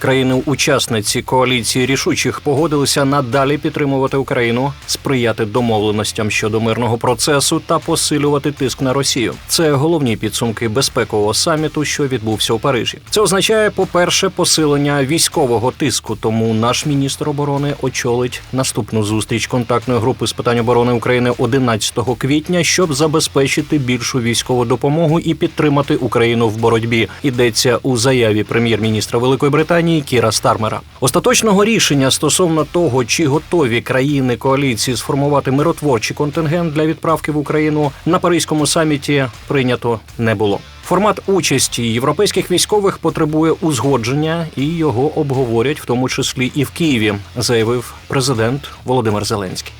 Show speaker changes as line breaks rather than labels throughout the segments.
Країни-учасниці коаліції рішучих погодилися надалі підтримувати Україну, сприяти домовленостям щодо мирного процесу та посилювати тиск на Росію. Це головні підсумки безпекового саміту, що відбувся у Парижі. Це означає, по-перше, посилення військового тиску. Тому наш міністр оборони очолить наступну зустріч контактної групи з питань оборони України 11 квітня, щоб забезпечити більшу військову допомогу і підтримати Україну в боротьбі. Йдеться у заяві прем'єр-міністра Великої Британії Кіра Стармера. Остаточного рішення стосовно того, чи готові країни коаліції сформувати миротворчий контингент для відправки в Україну на Паризькому саміті прийнято не було. Формат участі європейських військових потребує узгодження і його обговорять, в тому числі і в Києві, заявив президент Володимир Зеленський.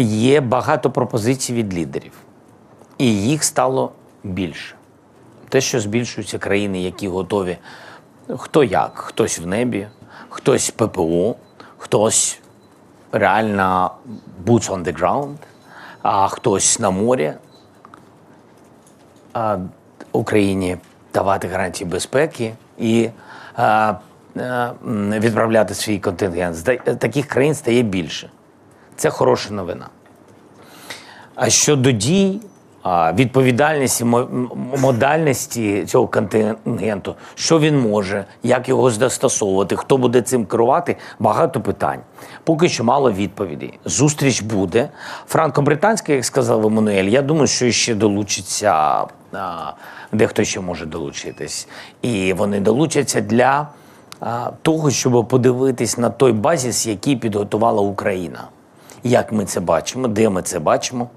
Є багато пропозицій від лідерів, і їх стало більше. Те, що збільшуються країни, які готові хто як, хтось в небі, хтось ППО, хтось реально boots on the ground, а хтось на морі. А Україні давати гарантії безпеки і а, а, відправляти свій контингент. Таких країн стає більше. Це хороша новина. А щодо дій, відповідальності, мо- модальності цього контингенту, що він може, як його застосовувати, хто буде цим керувати, багато питань. Поки що мало відповідей. Зустріч буде. Франко-британська, як сказав Еммануель, я думаю, що ще долучиться, дехто ще може долучитись. І вони долучаться для того, щоб подивитись на той базіс, який підготувала Україна. Як ми це бачимо, де ми це бачимо,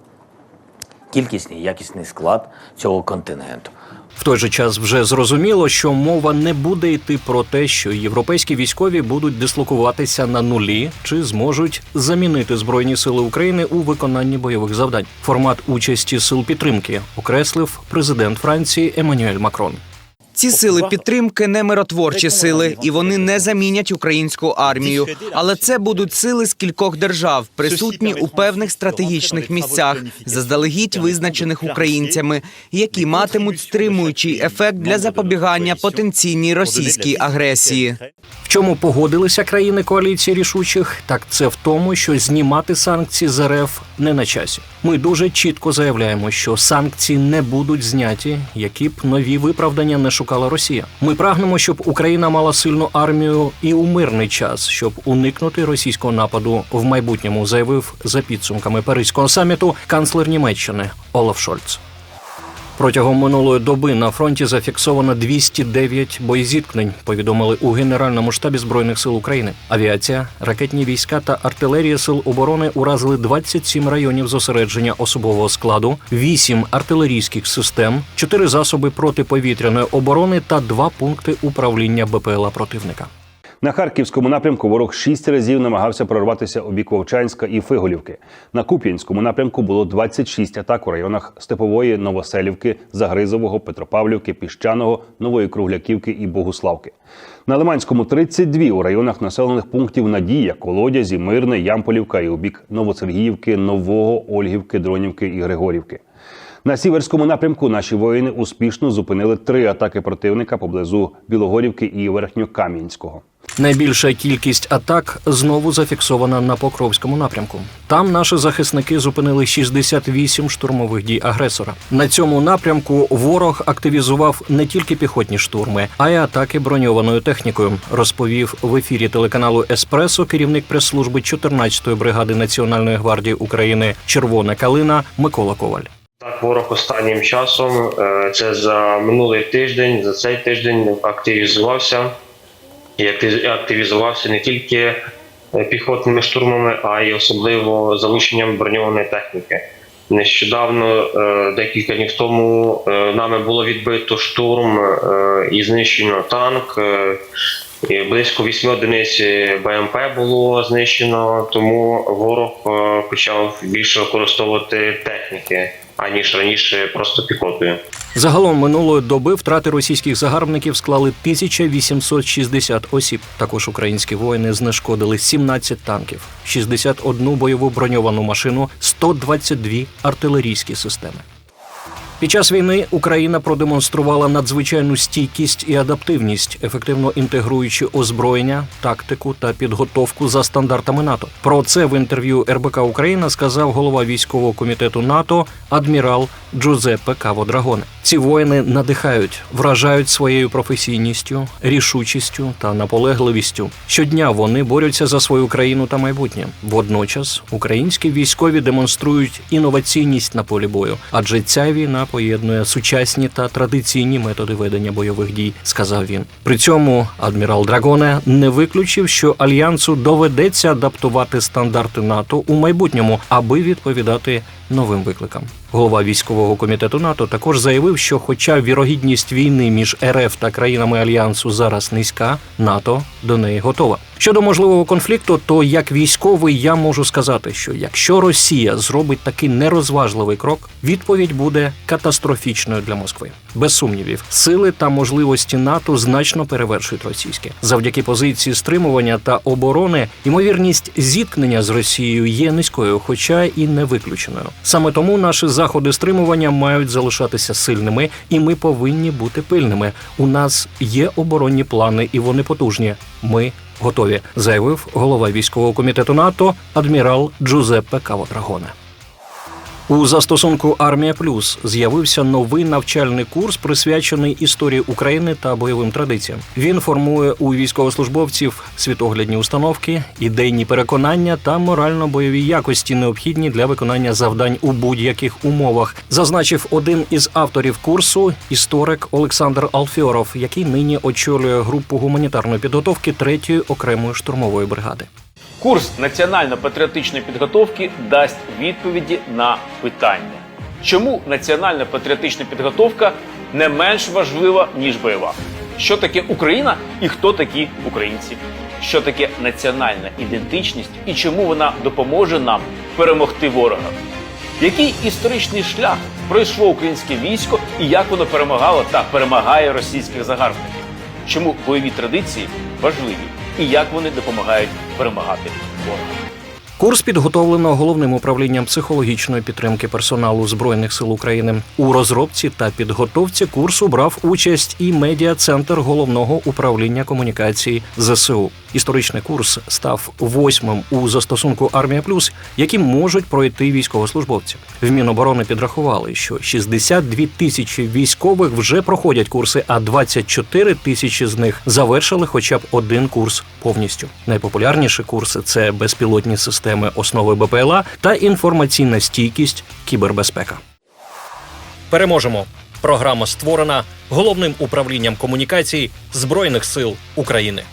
кількісний, якісний склад цього контингенту.
В той же час вже зрозуміло, що мова не буде йти про те, що європейські військові будуть дислокуватися на нулі чи зможуть замінити збройні сили України у виконанні бойових завдань. Формат участі сил підтримки окреслив президент Франції Еммануель Макрон.
Ці сили підтримки не миротворчі сили, і вони не замінять українську армію. Але це будуть сили з кількох держав, присутні у певних стратегічних місцях, заздалегідь визначених українцями, які матимуть стримуючий ефект для запобігання потенційній російській агресії.
В чому погодилися країни коаліції рішучих? Так це в тому, що знімати санкції з РФ не на часі. Ми дуже чітко заявляємо, що санкції не будуть зняті, які б нові виправдання не шукала Росія. Ми прагнемо, щоб Україна мала сильну армію і у мирний час, щоб уникнути російського нападу в майбутньому, заявив за підсумками Паризького саміту канцлер Німеччини Олаф Шольц. Протягом минулої доби на фронті зафіксовано 209 боєзіткнень. Повідомили у Генеральному штабі збройних сил України. Авіація, ракетні війська та артилерія сил оборони уразили 27 районів зосередження особового складу, 8 артилерійських систем, 4 засоби протиповітряної оборони та 2 пункти управління БПЛА противника.
На харківському напрямку ворог шість разів намагався прорватися у бік Вовчанська і Фиголівки. На Куп'янському напрямку було 26 атак у районах Степової, Новоселівки, Загризового, Петропавлівки, Піщаного, Нової Кругляківки і Богуславки. На Лиманському 32 у районах населених пунктів Надія, Колодязі, Мирне, Ямполівка і у бік Новосергіївки, Нового, Ольгівки, Дронівки і Григорівки. На сіверському напрямку наші воїни успішно зупинили три атаки противника поблизу Білогорівки і Верхньокам'янського.
Найбільша кількість атак знову зафіксована на Покровському напрямку. Там наші захисники зупинили 68 штурмових дій агресора. На цьому напрямку ворог активізував не тільки піхотні штурми, а й атаки броньованою технікою. Розповів в ефірі телеканалу Еспресо керівник прес-служби 14-ї бригади Національної гвардії України Червона Калина Микола Коваль.
Так, ворог останнім часом, е, це за минулий тиждень, за цей тиждень активізувався. І акти- активізувався не тільки е, піхотними штурмами, а й особливо залученням броньованої техніки. Нещодавно, е, декілька днів тому, нами було відбито штурм і знищено танк. і Близько 8 одиниць БМП було знищено, тому ворог почав більше використовувати техніки, аніж раніше просто піхотою.
Загалом минулої доби втрати російських загарбників склали 1860 осіб. Також українські воїни знешкодили 17 танків, 61 бойову броньовану машину, 122 артилерійські системи. Під час війни Україна продемонструвала надзвичайну стійкість і адаптивність, ефективно інтегруючи озброєння, тактику та підготовку за стандартами НАТО. Про це в інтерв'ю РБК Україна сказав голова військового комітету НАТО адмірал Джузеппе Каво-Драгоне. Ці воїни надихають, вражають своєю професійністю, рішучістю та наполегливістю. Щодня вони борються за свою країну та майбутнє. Водночас українські військові демонструють інноваційність на полі бою, адже ця війна поєднує сучасні та традиційні методи ведення бойових дій, сказав він. При цьому адмірал Драгоне не виключив, що альянсу доведеться адаптувати стандарти НАТО у майбутньому, аби відповідати новим викликам. Голова військового комітету НАТО також заявив, що, хоча вірогідність війни між РФ та країнами альянсу зараз низька, НАТО до неї готова. Щодо можливого конфлікту, то як військовий я можу сказати, що якщо Росія зробить такий нерозважливий крок, відповідь буде катастрофічною для Москви. Без сумнівів, сили та можливості НАТО значно перевершують російські. Завдяки позиції стримування та оборони, ймовірність зіткнення з Росією є низькою, хоча і не виключеною. Саме тому наші заходи стримування мають залишатися сильними, і ми повинні бути пильними. У нас є оборонні плани, і вони потужні. Ми готові, заявив голова військового комітету НАТО адмірал Джузеппе Каводрагоне. У застосунку Армія Плюс з'явився новий навчальний курс, присвячений історії України та бойовим традиціям. Він формує у військовослужбовців світоглядні установки, ідейні переконання та морально-бойові якості, необхідні для виконання завдань у будь-яких умовах, зазначив один із авторів курсу історик Олександр Алфьоров, який нині очолює групу гуманітарної підготовки третьої окремої штурмової бригади.
Курс національно-патріотичної підготовки дасть відповіді на питання, чому національна патріотична підготовка не менш важлива ніж бойова. Що таке Україна і хто такі українці? Що таке національна ідентичність і чому вона допоможе нам перемогти ворога? Який історичний шлях пройшло українське військо і як воно перемагало та перемагає російських загарбників? Чому бойові традиції важливі і як вони допомагають перемагати ворога?
Курс підготовлено головним управлінням психологічної підтримки персоналу збройних сил України. У розробці та підготовці курсу брав участь і медіа-центр головного управління комунікації ЗСУ. Історичний курс став восьмим у застосунку Армія Плюс, яким можуть пройти військовослужбовці. В Міноборони підрахували, що 62 тисячі військових вже проходять курси, а 24 тисячі з них завершили хоча б один курс повністю. Найпопулярніші курси це безпілотні системи основи БПЛА та інформаційна стійкість, кібербезпека. Переможемо. Програма створена головним управлінням комунікацій Збройних сил України.